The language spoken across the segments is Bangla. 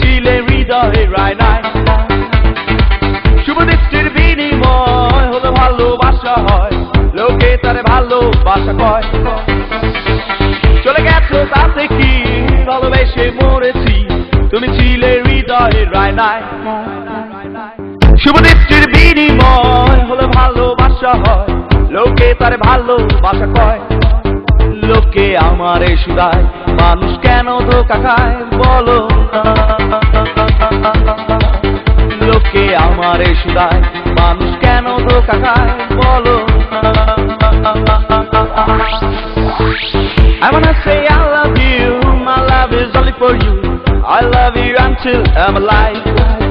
ছিলে হৃদয়ে রায় নাই। শুভ দৃষ্টির বিনিময় হলো ভালোবাসা হয়। লোকে তারে ভালোবাসা কয়। চলে গেছো তাতে কি ভালোবেসে মরেছি। তুমি ছিলে হৃদয়ের রায় নাই। শুভ দৃষ্টির বিনিময় হলো ভালোবাসা হয়। লোকে তারে ভালোবাসা কয়। লোকে আমারে সুদায় মানুষ কেন ধোকা খায় বলো লোকে আমারে সুদায় মানুষ কেন ধোকা খায় বলো I wanna say I love you, my love is only for you. I love you until I'm alive.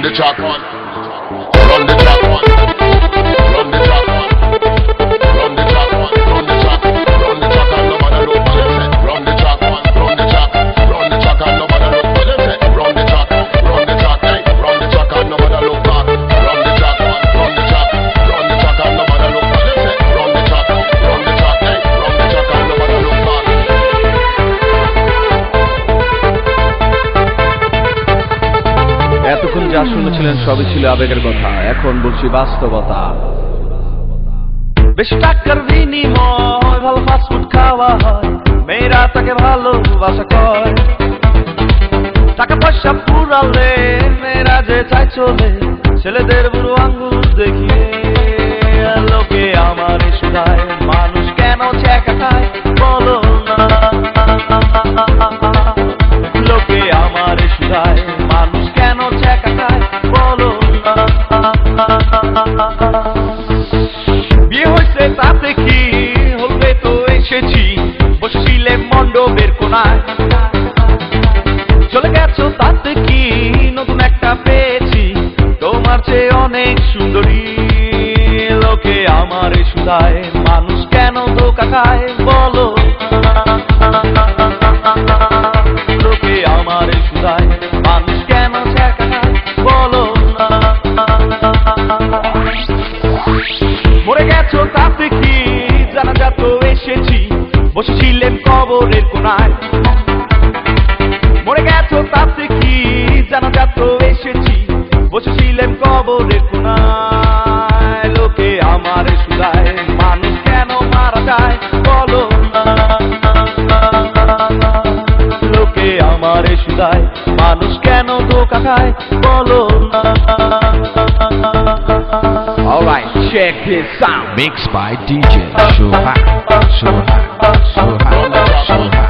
Run the track. Run the track যা শুনেছিলেন, সবই ছিল আবেগের কথা। এখন বলছি বাস্তবতা। বেশি টাকার বিনিময়, ভালো ফাস্টফুড খাওয়া হয়। মেয়েরা তাকে ভালোবাসা কয়। টাকা পয়সা পুরালে, মেয়েরা যে চাই চলে। ছেলেদের বুড়ো আঙ্গুর দেখিয়ে অনেক সুন্দরী লোকে আমার সুদায়। মানুষ কেন ধোকা খায় বলো? লোকে আমার সুদায়। মানুষ কেন বলো? মরে গেছো তাতে কি? জানা যাত এসেছি। বসেছিলেন কবরের কোনায়। কেন ধোকা খায় বলো না Alright, check this out. Mixed by DJ Shohak. Shohak. Shohak. Shohak.